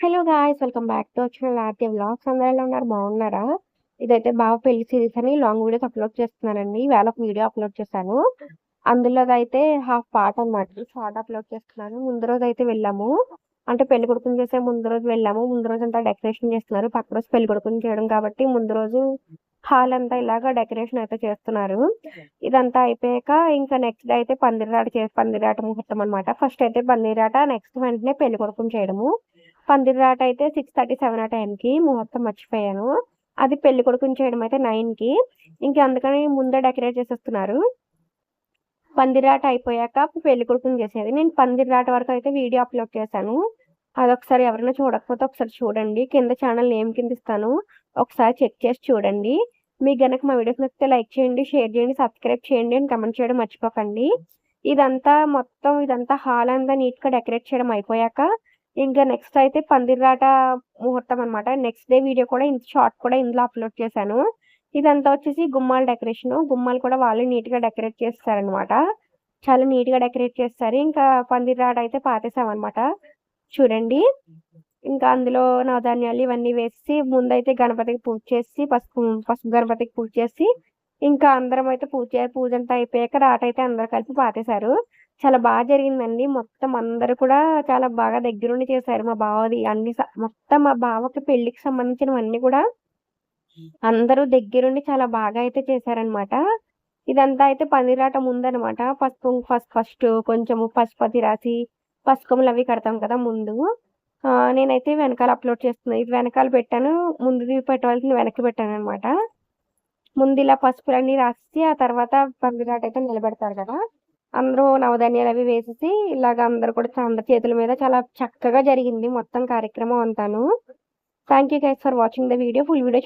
Hello guys welcome back to వచ్చిన Aarti vlogs. అందరూ ఎలా ఉన్నారు? బాగున్నారా? ఇదైతే బాగా పెళ్ళి సిరీస్ అని లాంగ్ వీడియోస్ అప్లోడ్ చేస్తున్నానండి వేళ ఒక వీడియో అప్లోడ్ చేశాను. అందులో అయితే హాఫ్ పార్ట్ అనమాట షార్ట్ అప్లోడ్ చేస్తున్నాను. ముందు రోజు అయితే వెళ్ళాము. అంటే పెళ్ళి కొడుకుని చేసే ముందు రోజు వెళ్ళాము. ముందు రోజు అంతా డెకరేషన్ చేస్తున్నారు. పక్క రోజు పెళ్ళి కొడుకుని చేయడం కాబట్టి ముందు రోజు హాల్ అంతా ఇలాగా డెకరేషన్ అయితే చేస్తున్నారు. ఇదంతా అయిపోయాక ఇంకా నెక్స్ట్ డే అయితే పందిరాట చే పందిరాట ముహూర్తం అనమాట ఫస్ట్ అయితే పందిరాట నెక్స్ట్ వెంటనే పెళ్ళి కొడుకుని చేయడము. పందిరాట అయితే సిక్స్ థర్టీ సెవెన్ ఆ టైంకి ముహూర్తం మర్చిపోయాను. అది పెళ్ళి కొడుకుని చేయడం అయితే నైన్కి ఇంకా అందుకని ముందే డెకరేట్ చేసేస్తున్నారు. పందిరాట అయిపోయాక పెళ్ళి కొడుకుని చేసేది. నేను పందిరాట వరకు అయితే వీడియో అప్లోడ్ చేశాను. అదొకసారి ఎవరైనా చూడకపోతే ఒకసారి చూడండి. కింద ఛానల్ నేమ్ కింద ఇస్తాను. ఒకసారి చెక్ చేసి చూడండి. మీకు గనక మా వీడియోస్ నచ్చితే లైక్ చేయండి షేర్ చేయండి సబ్స్క్రైబ్ చేయండి అని కమెంట్ చేయడం మర్చిపోకండి. ఇదంతా మొత్తం ఇదంతా హాల్ అంతా నీట్గా డెకరేట్ చేయడం అయిపోయాక ఇంకా నెక్స్ట్ అయితే పందిరాట ముహూర్తం అనమాట నెక్స్ట్ డే వీడియో కూడా ఇంత షార్ట్ కూడా ఇందులో అప్లోడ్ చేశాను. ఇదంతా వచ్చేసి గుమ్మాల డెకరేషన్ గుమ్మాలు కూడా వాళ్ళు నీట్గా డెకరేట్ చేస్తారనమాట చాలా నీట్గా డెకరేట్ చేస్తారు. ఇంకా పందిరాట అయితే పాతేసామన్నమాట చూడండి. ఇంకా అందులో నవధాన్యాలు ఇవన్నీ వేసి ముందైతే గణపతికి పూజ చేసి పసుపు పసుపు గణపతికి పూజ చేసి ఇంకా అందరం అయితే పూజ పూజ అంతా అయిపోయాక రాట అయితే అందరు కలిపి పాతేశారు. చాలా బాగా జరిగిందండి. మొత్తం అందరూ కూడా చాలా బాగా దగ్గరుండి చేశారు మా బావది. అన్ని మొత్తం మా బావకి పెళ్ళికి సంబంధించినవన్నీ కూడా అందరూ దగ్గరుండి చాలా బాగా అయితే చేశారనమాట. ఇదంతా అయితే పందిరాట ముందనమాట. పసుపు ఫస్ట్ ఫస్ట్ కొంచెము పసుపతి రాసి పసుకములు అవి కడతాం కదా ముందు. నేనైతే వెనకాల అప్లోడ్ చేస్తున్నాను ఇది వెనకాల పెట్టాను. ముందుది పెట్టవలసింది వెనక్కి పెట్టాను అనమాట ముందు ఇలా పసుపులన్నీ రాసి ఆ తర్వాత పందిరాట అయితే నిలబెడతారు కదా. అందరూ నవధాన్యాలు అవి వేసేసి ఇలాగ అందరు కూడా అందరి చేతుల మీద చాలా చక్కగా జరిగింది మొత్తం కార్యక్రమం అంతాను. Thank you guys for watching the video full video